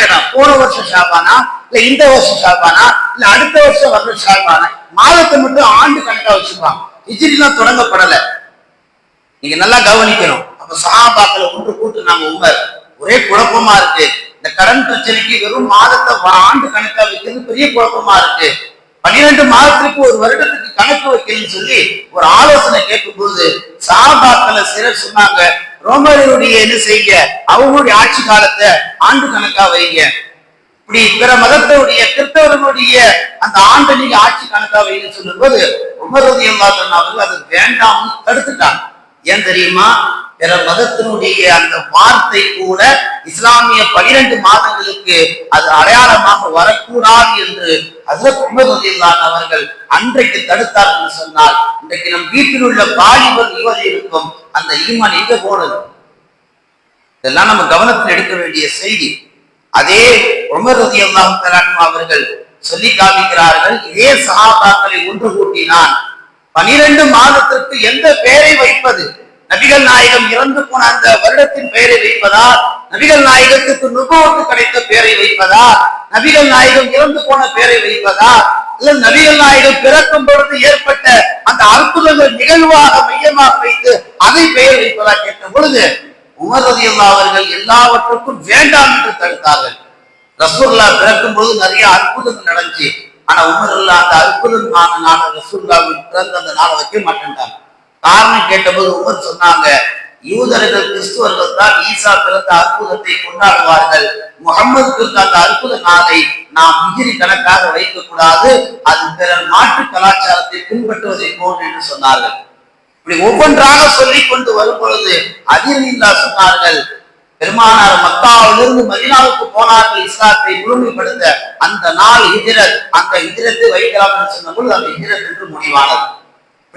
கேட்டான் போன வருஷம் ஷாபானா இல்ல இந்த வருஷம் ஷாபானா இல்ல அடுத்த வருஷம் வர்ற ஷாபானா மாதத்தை மட்டும் ஆண்டு கணக்கா வச்சுப்பான். ஹிஜ்ரிலாம் தொடங்கப்படல. நீங்க நல்லா கவனிக்கணும். அப்ப சஹாபாக்களை ஒன்று கூட்டு நாம உமர். ஒரே குழப்பமா இருக்கு. இந்த கடன் பிரச்சனைக்கு வெறும் மாதத்தை ஆண்டு கணக்கா வைக்கிறது பெரிய குழப்பமா இருக்கு. பன்னிரெண்டு மாதத்திற்கு ஒரு வருடத்துக்கு கணக்கு வைக்கணும்னு சொல்லி ஒரு ஆலோசனை கேட்கும்போது சஹாபாக்களை சிலர் சொன்னாங்க ரோமருடைய என்ன செய்ய அவங்களுடைய ஆட்சி காலத்தை ஆண்டு கணக்கா வைங்க. இப்படி பிற மதத்தினுடைய கிறிஸ்தவர்களுடைய அந்த ஆண்டு நீங்க ஆட்சி கணக்கா வைன்னு சொல்லும்போது உமரதி அவர்கள் அது வேண்டாம்னு தடுத்துட்டாங்க. ஏன் தெரியுமா? பிற மதத்தினுடைய அந்த வார்த்தை கூட இஸ்லாமிய பனிரெண்டு மாதங்களுக்கு அது அடையாளமாக வரக்கூடாது என்று ஹசரத் உமரதி அவர்கள் அன்றைக்கு தடுத்தார் என்று சொன்னால் இன்றைக்கு நம் வீட்டில் உள்ள வாலிபர் யுவதிகளுக்கும் அந்த ஈமான் எங்க போனது? இதெல்லாம் நம்ம கவனத்தில் எடுக்க வேண்டிய செய்தி. அதே உமர் ரதி அவர்கள் சொல்லி காமிக்கிறார்கள் இதே சகாபாக்களை ஒன்று கூட்டினான். பனிரெண்டு மாதத்திற்கு எந்த பெயரை வைப்பது? நபிகள் நாயகம் இறந்து போன அந்த வருடத்தின் பெயரை வைப்பதா நபிகள் நாயகத்துக்கு நுகர்வுக்கு கிடைத்த பெயரை வைப்பதா நபிகள் நாயகம் இறந்து போன பெயரை வைப்பதா இல்ல நபிகள் நாயகம் பிறக்கும் பொழுது ஏற்பட்ட அந்த அற்புதங்கள் நிகழ்வாக மையமாக வைத்து அதை பெயர் வைப்பதா கேட்ட பொழுது உமர் அவர்கள் எல்லாவற்றுக்கும் வேண்டாம் என்று தடுத்தார்கள். ரசூல்லா பிறக்கும் பொழுது நிறைய அற்புதங்கள் நடந்துச்சு. ஆனா உமர் அல்லா அந்த அற்புதமான நான் ரசூல்லாவின் பிறந்த அந்த நாளை வைக்க மாட்டேன்டாங்க காரணம் கேட்டபோது உமர் சொன்னாங்க யூதர்கள் கிறிஸ்துவர்கள் தான் ஈசா பிறந்த அற்புதத்தை கொண்டாடுவார்கள். முகமது பிறந்த அந்த அற்புத நாளை நாம் மிகிரி கணக்காக வைக்க கூடாது அது பிறர் நாட்டு கலாச்சாரத்தை பின்பற்றுவதை போன்று என்று சொன்னார்கள். இப்படி ஒவ்வொன்றாக சொல்லி கொண்டு வரும் பொழுது அதிர்லா சொன்னார்கள் பெருமானார் மக்காவிலிருந்து மதினாவுக்கு போனார்கள் இஸ்லாத்தை முழுமைப்படுத்த. அந்த நாள் ஹிஜ்ரத் அந்த ஹிஜ்ரத்தை வைக்கலாம் என்று சொன்ன பொழுது அந்த ஹிஜ்ரத் என்று முடிவானது.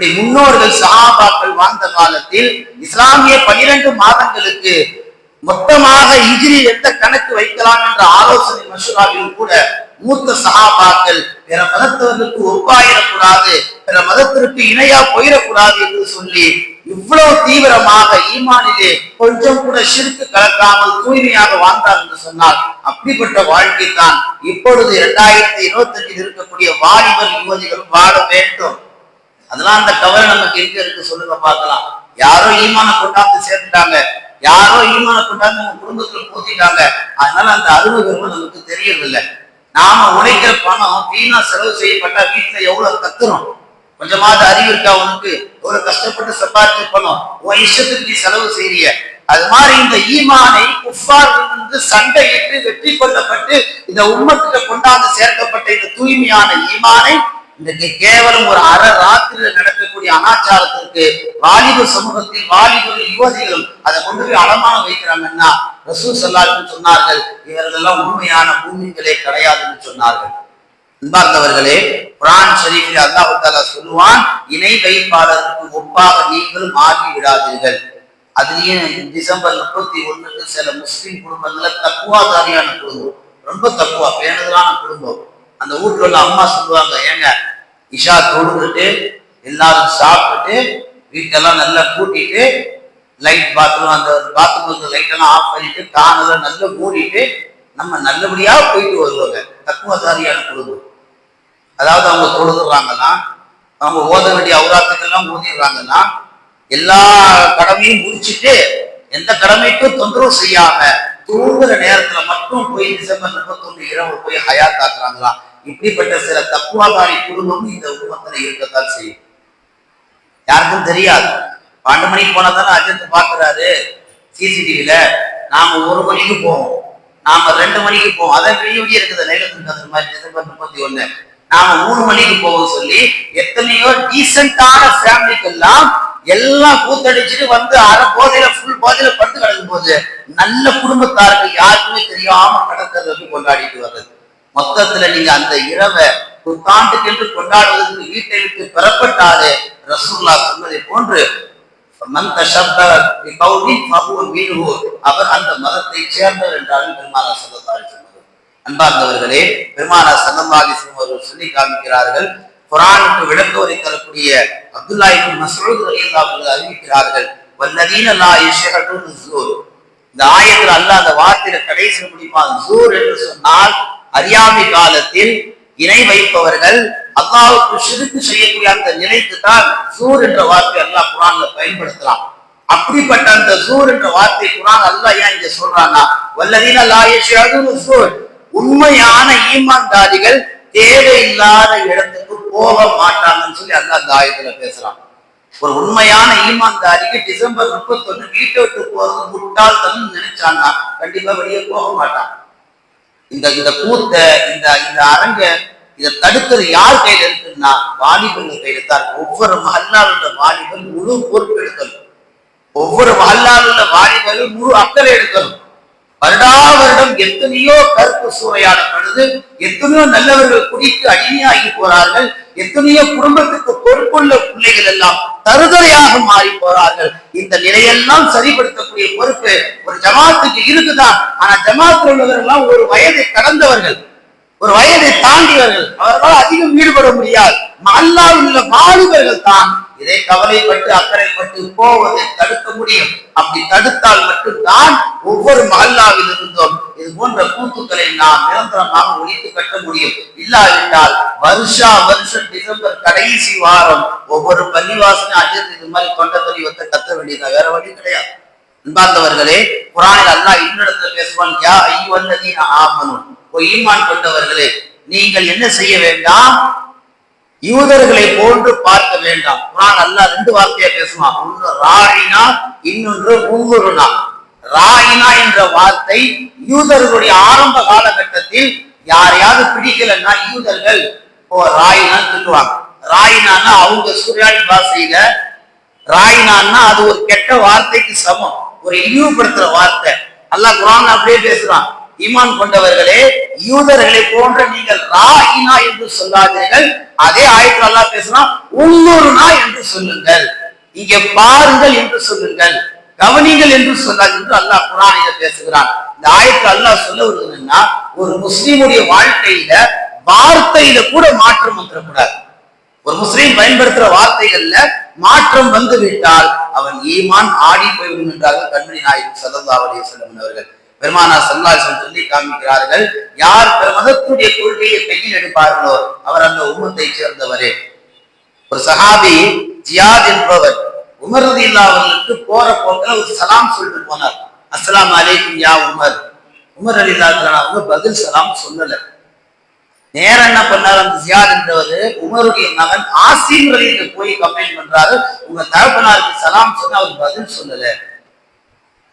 இப்படி முன்னோர்கள் சஹாபாக்கள் வாழ்ந்த காலத்தில் இஸ்லாமிய பனிரெண்டு மாதங்களுக்கு மொத்தமாக இஜிரி எந்த கணக்கு வைக்கலாம் என்ற ஆலோசனை மசூராவில் கூட மூத்த சகாபாக்கள் பிற மதத்தவர்களுக்கு ஒப்பாயிடக்கூடாது பிற மதத்திற்கு இணையா போயிடக்கூடாது என்று சொல்லி இவ்வளவு தீவிரமாக ஈமானிலே கொஞ்சம் கூட சிறுக்கு கலக்காமல் தூய்மையாக வாழ்ந்தார் என்று சொன்னால் அப்படிப்பட்ட வாழ்க்கை தான் இப்பொழுது இரண்டாயிரத்தி இருபத்தி அஞ்சில் இருக்கக்கூடிய வாலிபர் யுவதிகள் வாழ வேண்டும். அதெல்லாம் அந்த கவலை நமக்கு எங்க இருக்கு சொல்லுங்க பார்க்கலாம். யாரோ ஈமான கொண்டாந்து சேர்ந்துட்டாங்க யாரோ ஈமான கொண்டாந்து நம்ம குடும்பத்துல பூத்திட்டாங்க. அதனால அந்த அருமை பெருமை நமக்கு தெரியறதில்லை நாம உழைக்கிற பணம் வீணா செலவு செய்யப்பட்டா வீட்டுல எவ்வளவு கத்துறோம்? கொஞ்சமாவது அறிவு இருக்கா உனக்கு? ஒரு கஷ்டப்பட்டு சம்பாதிச்சு பணம் உன் இஷ்டத்துக்கு நீ செலவு செய்றிய. அது மாதிரி இந்த ஈமானை குஃபாரிலிருந்து சண்டையிட்டு வெற்றி கொள்ளப்பட்டு இந்த உம்மத்திட்ட கொண்டாந்து சேர்க்கப்பட்ட இந்த தூய்மையான ஈமானை இன்றைக்கு கேவலம் ஒரு அரை ராத்திரியில் நடக்கக்கூடிய அனாச்சாரத்திற்கு வாலிப சமூகத்தில் வாலிபர் யுவதிகளும் அதை கொண்டு போய் அடமானம் வைக்கிறாங்கன்னா ரசூ சல்லாருன்னு சொன்னார்கள் இவர்களெல்லாம் உண்மையான பூமிகளே கிடையாதுன்னு சொன்னார்கள். அன்பார்ந்தவர்களே குரான் ஷரீஃபில் அல்லாஹ் தாலா சொல்லுவான் இணை வைப்பாளருக்கு ஒப்பாக நீங்களும் ஆகி விடாதீர்கள் அதுலயும் டிசம்பர் முப்பத்தி ஒண்ணுக்கு சில முஸ்லிம் குடும்பங்கள்ல தக்குவாதாரியான குடும்பம் ரொம்ப தக்குவா பேணுதலான குடும்பம். அந்த வீட்டில் உள்ள அம்மா சொல்லுவாங்க ஏங்க இஷா தொழுதுட்டு எல்லாரும் சாப்பிட்டுட்டு வீட்டெல்லாம் நல்லா கூட்டிட்டு லைட் பாத்ரூம் அந்த பாத்ரூம் லைட் எல்லாம் ஆஃப் பண்ணிட்டு கானெல்லாம் நல்லா மூடிட்டு நம்ம நல்லபடியாக போயிட்டு வருவாங்க. தக்குவதாரியான குடும்பம் அதாவது அவங்க தொழுதுறாங்கன்னா அவங்க ஓத வேண்டிய அவராத்துக்கெல்லாம் ஓதிடுறாங்கன்னா எல்லா கடமையும் முடிச்சிட்டு எந்த கடமைக்கும் தொந்தரவு செய்யாம தூங்குற நேரத்துல மட்டும் போய் டிசம்பர் முப்பத்தொன்று இரவு போய் ஹயாத்தாக்குறாங்களாம் இப்படிப்பட்ட சில தக்குவாதாரி குடும்பமும் இந்த உருவத்தில் இருக்கத்தான் செய்யும். யாருக்கும் தெரியாது. பன்னெண்டு மணிக்கு போனா தானே அஜித் பாக்குறாரு சிசிடிவில. நாம ஒரு மணிக்கு போவோம். நாம ரெண்டு மணிக்கு போவோம். அதை வெளிய வெளியே இருக்குது லைலத்துல் கதர் மாதிரி டிசம்பர் முப்பத்தி ஒண்ணு. நாம மூணு மணிக்கு போவோம் சொல்லி எத்தனையோ டீசென்டான ஃபேமிலிக்கெல்லாம் எல்லாம் கூத்தடிச்சுட்டு வந்து அரை போதையில ஃபுல் போதையில படுத்து கிடக்கும் போது நல்ல குடும்பத்தார்கள் யாருக்குமே தெரியாம கடற்கரை வந்து கொண்டாடிட்டு வர்றது. மொத்தத்துல நீங்க அந்த இரவை புத்தாண்டுக்கென்று கொண்டாடுவதற்கு வீட்டை விட்டு பெறப்பட்டாலே ரசூல்லா சொன்னதை போன்று அவர் அந்த மதத்தை சேர்ந்தவர் என்றாலும் பெருமானா சல்லல்லாஹு சொன்னது அன்பார்ந்தவர்களே பெருமானா சல்லல்லாஹு அவர்கள் சொல்லி காமிக்கிறார்கள் குரானுக்கு விளக்கவரை தரக்கூடிய அப்துல்லா இப்னு அறிவிக்கிறார்கள் வல்லதீன லா யஷ்ஹதுன் இந்த ஆயத்தில் அல்ல அந்த வார்த்தையில கடைசி முடிப்பான் சூர் என்று சொன்னால் அறியாமை காலத்தில் இணை வைப்பவர்கள் அல்லாவுக்கு சிறுக்கு செய்யக்கூடிய அந்த நிலைக்கு தான் சூர் என்ற வார்த்தை அல்லாஹ் குரான்ல பயன்படுத்தலாம் அப்படிப்பட்ட அந்த சூர் என்ற வார்த்தை குரான் அல்லாஹ் ஏன் இங்க சொல்றான்னா வல்லதீன லாயஷியாது சூர். உண்மையான ஈமான்தாரிகள் தேவையில்லாத இடத்துக்கு போக மாட்டாங்கன்னு சொல்லி அல்லாஹ் அந்த ஆயத்துல பேசுறான். ஒரு உண்மையான ஈமான்தாரிக்கு டிசம்பர் முப்பத்தொன்னு வீட்டை விட்டு போறது முட்டாள்தனம் நினைச்சான்னா கண்டிப்பா வெளியே போக மாட்டான். இந்த இந்த கூத்த இந்த இந்த அரங்க இதை தடுக்கிறது யார் கையில இருக்குன்னா வாலிபர்கள் கையில தான் ஒவ்வொரு மகல்லால் உள்ள வாலிபர் முழு பொறுப்பு எடுக்கணும். ஒவ்வொரு மகல்லால் உள்ள வாலிபர்கள் முழு அக்கறை எடுக்கணும். வருடா வருடம் எத்தனையோ கருப்பு சூறையாடப்படுது எத்தனையோ நல்லவர்கள் குடித்து அடிமையாகி போறார்கள் எத்தனையோ குடும்பத்துக்கு பொறுப்புள்ள பிள்ளைகள் எல்லாம் தருதலையாக மாறி போறார்கள். இந்த நிலையெல்லாம் சரிப்படுத்தக்கூடிய பொறுப்பு ஒரு ஜமாத்துக்கு இருக்குதான் ஆனா ஜமாத்தில் உள்ளவர்கள் ஒரு வயதை கடந்தவர்கள் ஒரு வயதை தாண்டியவர்கள் அவர்களால் அதிகம் ஈடுபட முடியாது. அல்லால் உள்ள வாலிபர்கள் தான் இதை கவலைப்பட்டு அக்கறைப்பட்டு போவதை தடுக்க முடியும். அப்படி தடுத்தால் மட்டும்தான் ஒவ்வொரு மல்லாவில் இருந்தும். இது போன்ற கூத்துக்களை நாம் நிரந்தரமாக ஒழித்து கட்ட முடியும். இல்லாவிட்டால் வருஷா வருஷம் டிசம்பர் கடைசி வாரம் ஒவ்வொரு பள்ளிவாசனையும் அஜித் இது மாதிரி தொண்ட வந்து கத்த வேண்டியதுதான் வேற வழி கிடையாது. அன்பார்ந்தவர்களே குரானில் அல்லாஹ் இன்னிடத்துல பேசுவான் யா ஐயுவல்லதீன ஆமனும் ஓ ஈமான் கொண்டவர்களே நீங்கள் என்ன செய்ய வேண்டாம்? யூதர்களை போன்று பார்க்க வேண்டாம். குரான் அல்லாஹ் ரெண்டு வார்த்தையா பேசுவான். ஒன்று ராயினா இன்னொன்று ஊங்குருனா ராயினா என்ற வார்த்தை யூதர்களுடைய ஆரம்ப காலகட்டத்தில் யாரையாவது பிடிக்கலன்னா யூதர்கள் ஓ ராயினா திட்டுவாங்க. ராயினான்னா அவங்க சூரியாடி பாஷையில ராயினான்னா அது ஒரு கெட்ட வார்த்தைக்கு சமம். ஒரு இழிவுபடுத்துற வார்த்தை. அல்லாஹ் குரான் அப்படியே பேசுறான். ஈமான் கொண்டவர்களே யூதர்களை போன்ற நீங்கள் ராயினா என்று சொல்லாதீர்கள். அதே ஆயத்தில் அல்லாஹ் பேசுறான் உள்ளூர்னா என்று சொல்லுங்கள். இங்கே பாருங்கள் என்று சொல்லுங்கள். கவனிகள் என்று சொல்லாது என்று அல்லாஹ் குரானில பேசுகிறான். இந்த ஆயத்தில் அல்லாஹ் சொல்ல வருதுன்னா ஒரு முஸ்லீமுடைய வாழ்க்கையில வார்த்தையில கூட மாற்றம் வந்துடக்கூடாது. ஒரு முஸ்லீம் பயன்படுத்துற வார்த்தைகள்ல மாற்றம் வந்து விட்டால் அவன் ஈமான் ஆடி போய்விடும் என்றார்கள் கண்மணி நாயகம் சல்லா செல்லம் அவர்கள். பெருமானா சல்லாசன் சொல்லி காமிக்கிறார்கள் யார் மதத்துடைய கொள்கையை கையில் எடுப்பார்களோ அவர் அந்த உம்மத்தை சேர்ந்தவரே. ஒரு சஹாபி ஜியாத் என்பவர் உமரது அவர்களுக்கு போற போக்கில் ஒரு சலாம் சொல்லிட்டு போனார். அஸ்லாம் அலைக்கும் யா உமர். உமர் அலி அவங்க பதில் சலாம் சொல்லல. நேரம் என்ன பண்ணார்? அந்த ஜியாத் என்றவர் உமருடைய மகன் ஆசிம் ரலிட்டு போய் கம்ப்ளைண்ட் பண்றாரு. உங்க தகப்பனாருக்கு சலாம் சொன்ன அவர் பதில் சொல்லல.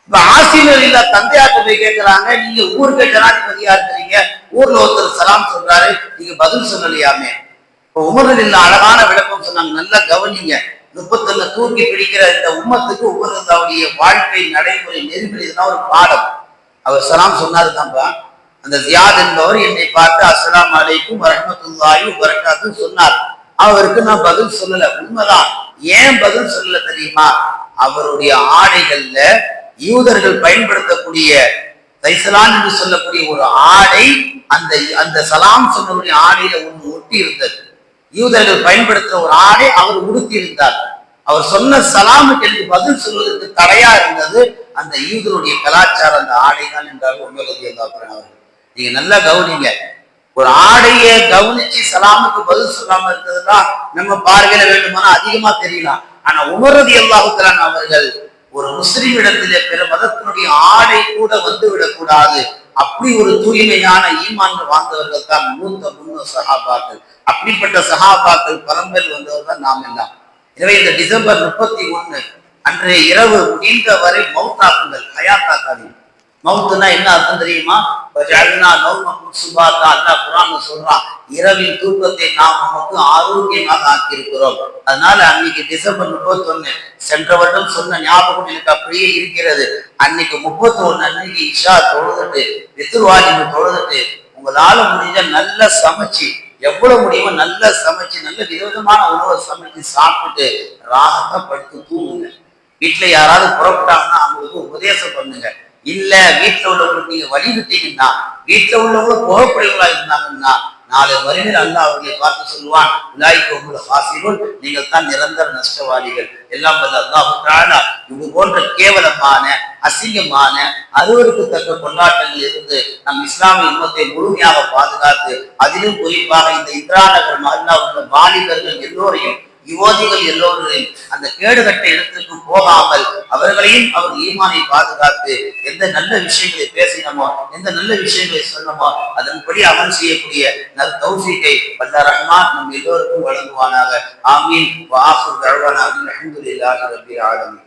இப்ப ஆசிம் ரலில தந்தையாட்ட போய் கேட்கிறாங்க நீங்க ஊருக்கு ஜனாதிபதியா இருக்கிறீங்க. ஊர்ல ஒருத்தர் சலாம் சொல்றாரு. நீங்க பதில் சொல்லலையாமே. இப்ப உமர் அலில அழகான விளக்கம் சொன்னாங்க. நல்லா கவனிங்க. முப்பத்தொன்னு தூக்கி பிடிக்கிற இந்த உம்மத்துக்கு உமருடைய வாழ்க்கை நடைமுறை நெறிமுறை இதெல்லாம் ஒரு பாடம். அவர் சலாம் சொன்னாரு தான்ப்பா அந்த ஜியாத் என்பவர் என்னை பார்த்து அஸ்லாம் அலைக்கும் வரஹ்மத்துல்லாஹி வரக்காத்து சொன்னார். அவருக்கு நான் பதில் சொல்லல. உண்மைதான். ஏன் பதில் சொல்லல தெரியுமா? அவருடைய ஆடைகள்ல யூதர்கள் பயன்படுத்தக்கூடிய தைசலான் என்று சொல்லக்கூடிய ஒரு ஆடை அந்த அந்த சலாம் சொன்னவருடைய ஆடையில ஒன்று ஒட்டி இருந்தது யூதர்கள் பயன்படுத்துற ஒரு ஆடை அவர் உடுத்தி இருந்தார் அவர் சொன்ன சலாமுக்கு என்று பதில் சொல்வதற்கு தடையா இருந்தது அந்த யூதருடைய கலாச்சாரம் அந்த ஆடை தான் என்றார் உண்மையிலேயே அவர்கள். நீங்க நல்லா கவனிங்க. ஒரு ஆடைய கவனிச்சு சலாமுக்கு பதில் சொல்லாம இருந்ததுன்னா நம்ம பார்வையில வேண்டுமானா அதிகமா தெரியலாம். ஆனா உமரதி அல்லாஹுத்தலான் அவர்கள் ஒரு முஸ்லிம் இடத்திலே பிற மதத்தினுடைய ஆடை கூட வந்து விடக்கூடாது. அப்படி ஒரு தூய்மையான ஈமான்கள் வாழ்ந்தவர்கள் தான் மூத்த முன்னோ சகாபாக்கள் அப்படிப்பட்ட சஹாபாக்கள் பரம்பரில் வந்தவர் தான் நாம் எல்லாம். எனவே இந்த டிசம்பர் முப்பத்தி ஒண்ணு அன்றைய இரவு முடிந்த வரை மௌத்தாக்குங்கள் ஹயாத்தாக்காதீங்க. மவுத்துனா என்ன அர்த்தம் தெரியுமா? வஜஅல்னா நௌமக்கும் சுபாத்தா அல்லாஹ் குர்ஆன்ல சொல்றான் இரவின் தூக்கத்தை நாம் நமக்கு ஆரோக்கியமாக ஆக்கியிருக்கிறோம். அதனால அன்னைக்கு டிசம்பர் முப்பத்தி சென்ற வருடம் சொன்ன ஞாபகம் எனக்கு அப்படியே இருக்கிறது. அன்னைக்கு முப்பத்தி ஒண்ணு அன்னைக்கு இஷா தொழுதுட்டு வித்துருவாஜின்னு தொழுதுட்டு உங்களால முடிஞ்ச நல்ல சமைச்சு எவ்வளவு முடியுமோ நல்லா சமைச்சு நல்ல விதவிதமான உணவை சமைச்சு சாப்பிட்டுட்டு ராகத்தை படுத்து தூங்குங்க. வீட்டுல யாராவது புறப்பட்டாங்கன்னா அவங்களுக்கு உபதேசம் பண்ணுங்க. இல்ல வீட்டுல உள்ளவங்களுக்கு நீங்க வழி விட்டீங்கன்னா வீட்டுல உள்ளவங்க புறப்படுகளா இருந்தாங்கன்னா நாளை மறுமையில் அல்லாஹ் அவர்களை பார்த்து சொல்லுவான் உலாய்க்கு உங்களை ஆசிரியர் நீங்கள் தான் நிரந்தர நஷ்டவாதிகள் எல்லாம் வல்ல அல்லாஹ் இது போன்ற கேவலமான அசிங்கமான அருவருக்கத்தக்க கொண்டாட்டங்களில் இருந்து நம் இஸ்லாமிய இன்பத்தை முழுமையாக பாதுகாத்து அதிலும் குறிப்பாக இந்த இந்திரா நகர் மஹல்லா உள்ள வாலிபர்கள் எல்லோரையும் யுவதிகள் எல்லோரையும் அந்த கேடுகட்ட இடத்திற்கு போகாமல் அவர்களையும் அவர் ஈமானை பாதுகாத்து எந்த நல்ல விஷயங்களை பேசினமோ எந்த நல்ல விஷயங்களை சொன்னமோ அதன்படி அமல் செய்யக்கூடிய நல் தௌசிகை வல்ல ரஹ்மான் நம் எல்லோருக்கும் வழங்குவானாக. ஆமீன். வாசு தழுவானாக அல்ஹம்துலில்லாஹி ரப்பில் ஆலமீன்.